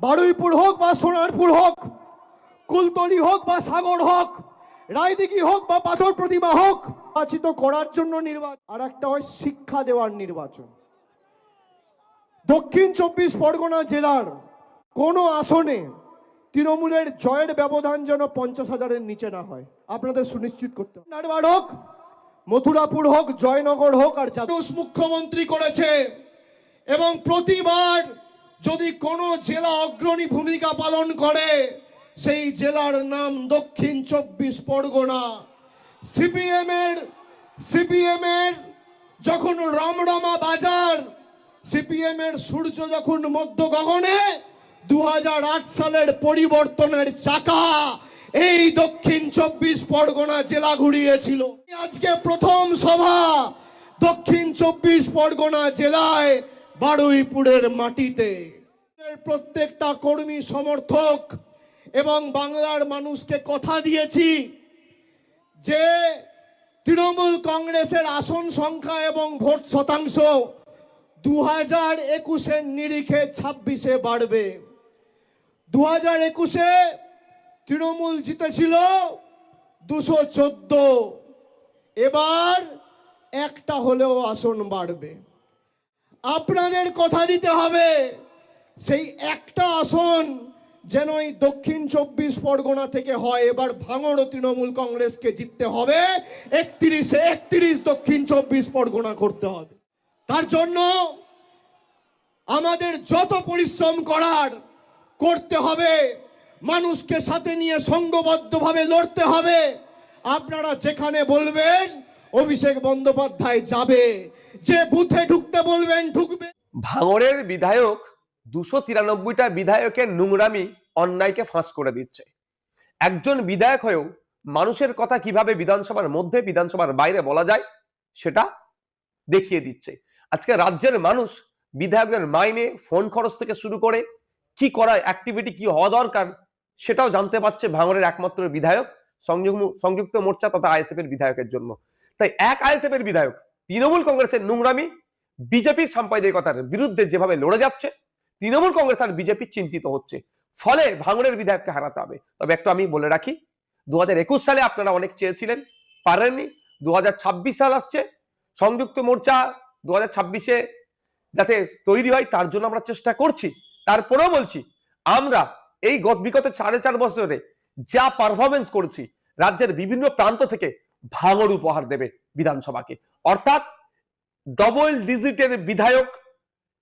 বারুইপুর হোক বা সোনারপুর হোক, কুলতলি হোক বা সাগর হোক, রায়দিঘি হোক বা পাথর প্রতিমা হোক, নির্বাচিত করার জন্য নির্বাচন। আর একটা হয় শিক্ষা দেওয়ার নির্বাচন। দক্ষিণ চব্বিশ পরগনা জেলার কোনো আসনে তৃণমূলের জয়ের ব্যবধান যেন পঞ্চাশ হাজারের নিচে না হয়। আপনাদের সুনিশ্চিত করতে হবে। নারবাড় হোক, মথুরাপুর হোক, জয়নগর হোক আর মুখ্যমন্ত্রী করেছে এবং প্রতিবার যদি কোনো জেলা অগ্রণী ভূমিকা পালন করে, সেই জেলার নাম দক্ষিণ চব্বিশ পরগনা। সিপিএম এর সিপিএম এর যখন রমরমা বাজার সিপিএম এর সূর্য যখন মধ্য গগনে দু হাজার আট সালের পরিবর্তনের চাকা এই দক্ষিণ চব্বিশ পরগনা জেলা ঘুরিয়েছিল। আজকে প্রথম সভা দক্ষিণ চব্বিশ পরগনা জেলায় বারুইপুরের মাটিতে। প্রত্যেকটা কর্মী সমর্থক এবং বাংলার মানুষকে কথা দিয়েছি যে তৃণমূল কংগ্রেসের আসন সংখ্যা এবং ভোট শতাংশ দু হাজার একুশের নিরিখে ছাব্বিশে বাড়বে। দু হাজার একুশে তৃণমূল জিতেছিল দুশো চোদ্দ। এবার একটা হলেও আসন বাড়বে। আপনাদের কথা দিতে হবে। সেই একটা আসন যেন এই দক্ষিণ চব্বিশ পরগনা থেকে হয়, এবার ভাঙড় তৃণমূল কংগ্রেসকে জিততে হবে। একত্রিশে একত্রিশ দক্ষিণ চব্বিশ পরগনা করতে হবে। তার জন্য আমাদের যত পরিশ্রম করার করতে হবে, মানুষকে সাথে নিয়ে সঙ্গবদ্ধভাবে লড়তে হবে। আপনারা যেখানে বলবেন, অভিষেক বন্দ্যোপাধ্যায় যাবে। যে বুথে ঢুকতে বলবেন, ঢুকবে। ভাঙড়ের বিধায়ক দুশো তিরানব্বইটা বিধায়কের নোংরামি অন্যায়কে ফাঁস করে দিচ্ছে। একজন বিধায়ক হয়েও মানুষের কথা কীভাবে বিধানসভার মধ্যে, বিধানসভার বাইরে বলা যায়, সেটা দেখিয়ে দিচ্ছে। আজকে রাজ্যের মানুষ বিধায়কদের মাইনে, ফোন খরচ থেকে শুরু করে কি করা অ্যাক্টিভিটি কি হওয়া দরকার, সেটাও জানতে পারছে ভাঙড়ের একমাত্র বিধায়ক, সংযুক্ত মোর্চা তথা আইএসএফ এর বিধায়কের জন্য। তাই এক আইএসএফ এর বিধায়ক তৃণমূল কংগ্রেসের নোংরামি বিজেপির সাম্প্রদায়িকতার বিরুদ্ধে যেভাবে লড়ে যাচ্ছে, তৃণমূল কংগ্রেস আর বিজেপি চিন্তিত হচ্ছে। ফলে ভাঙড়ের বিধায়ককে হারাতে হবে। তবে একটু আমি বলে রাখি দু হাজার একুশ সালে আপনারা অনেক চেয়েছিলেন, পারেননি। দু হাজার ছাব্বিশ সাল আসছে, সংযুক্ত মোর্চা দু ছাব্বিশে যাতে তৈরি হয়, তার জন্য আমরা চেষ্টা করছি। তারপরেও বলছি, আমরা এই গত- বিগত সাড়ে চার বছরে যা পারফরমেন্স করছি, রাজ্যের বিভিন্ন প্রান্ত থেকে ভাঙড় উপহার দেবে। বিধানসভাকে। অর্থাৎ ডবল ডিজিটের বিধায়ক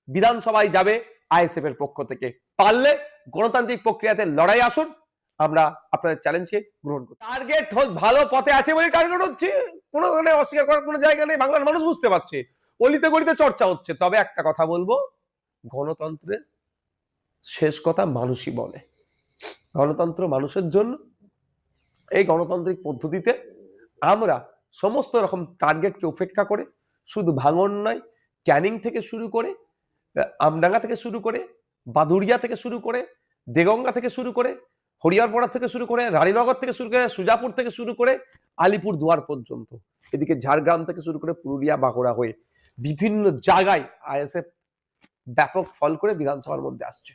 বিধানসভায় যাবে আইএসএফ এর পক্ষ থেকে। পারলে গণতান্ত্রিক প্রক্রিয়াতে লড়াই আসুন। আমরা আপনাদের চ্যালেঞ্জকে গ্রহণ করি। টার্গেট ভালো পথে আছে বলে টার্গেট হচ্ছে। কোনো ধরনের অস্বীকার করার কোনো জায়গা নেই। বাংলার মানুষ বুঝতে পারছে। অলিতে গলিতে চর্চা হচ্ছে। তবে একটা কথা বলব গণতন্ত্রের শেষ কথা মানুষই বলে। গণতন্ত্র মানুষের জন্য। এই গণতান্ত্রিক পদ্ধতিতে আমরা সমস্ত রকম টার্গেটকে উপেক্ষা করে, শুধু ভাঙন নয় ক্যানিং থেকে শুরু করে আমডাঙ্গা থেকে শুরু করে, বাদুড়িয়া থেকে শুরু করে, দেগঙ্গা থেকে শুরু করে হরিয়ারপাড়া থেকে শুরু করে, রানীনগর থেকে শুরু করে, সুজাপুর থেকে শুরু করে আলিপুর দুয়ার পর্যন্ত। এদিকে ঝাড়গ্রাম থেকে শুরু করে পুরুলিয়া, বাঁকুড়া হয়ে বিভিন্ন জায়গায় আইএসএফ ব্যাপক ফল করে বিধানসভার মধ্যে আসছে।